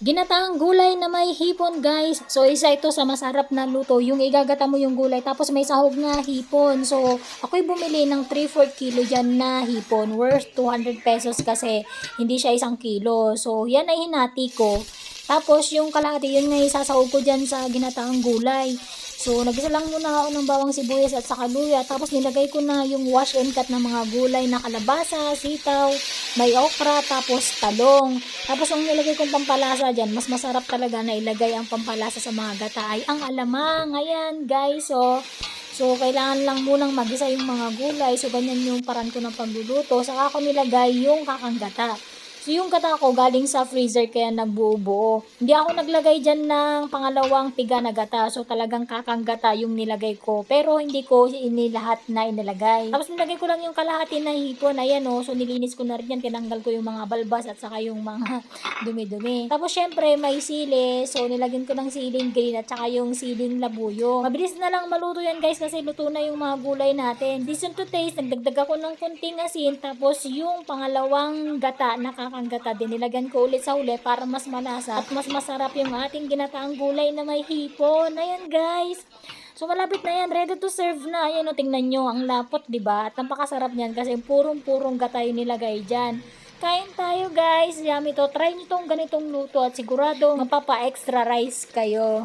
Ginataang gulay na may hipon guys. So isa ito sa masarap na luto. Yung igagata mo yung gulay tapos may sahog na hipon. So ako'y bumili ng 3-4 kilo dyan na hipon. Worth 200 pesos kasi hindi siya isang kilo. So yan ay hinati ko. Tapos yung kalahati yun nga isasahog ko dyan sa ginataang gulay. So, nagisa lang muna ako ng bawang sibuyas at saka luya. Tapos nilagay ko na yung wash and cut ng mga gulay na kalabasa, sitaw, may okra, tapos talong. Tapos yung nilagay kong pampalasa dyan, mas masarap talaga na ilagay ang pampalasa sa mga gata ay ang alamang. Ayan guys, so So, kailangan lang munang magisa yung mga gulay. So, ganyan yung paran ko ng pagluluto. Saka ako nilagay yung kakanggata. So, yung gata ko galing sa freezer kaya nagbuo-buo. Hindi ako naglagay dyan ng pangalawang tiga na gata. So, talagang kakanggata yung nilagay ko. Pero, hindi ko inilahat na inilagay. Tapos, nilagay ko lang yung kalahati na hipon. Ayan o. So, nilinis ko na rin yan. Tinanggal ko yung mga balbas at saka yung mga dumi-dumi. Tapos, syempre, may sili. So, nilagyan ko ng siling green at saka yung siling labuyo. Mabilis na lang maluto yan guys kasi luto na yung mga gulay natin. Decent to taste. Nagdagdag ako ng kunting asin. Tapos, yung pangalawang gata na kakanggata din, nilagyan ko ulit sa uli para mas malasa at mas masarap yung ating ginataang gulay na may hipon. Ayan guys. So malapit na yan, ready to serve na. Ayan o, tingnan nyo, ang lapot, ba? At napakasarap niyan kasi purong-purong gata yung nilagay dyan. Kain tayo guys, yummy to. Try nyo tong ganitong luto at sigurado mapapa-extra rice kayo.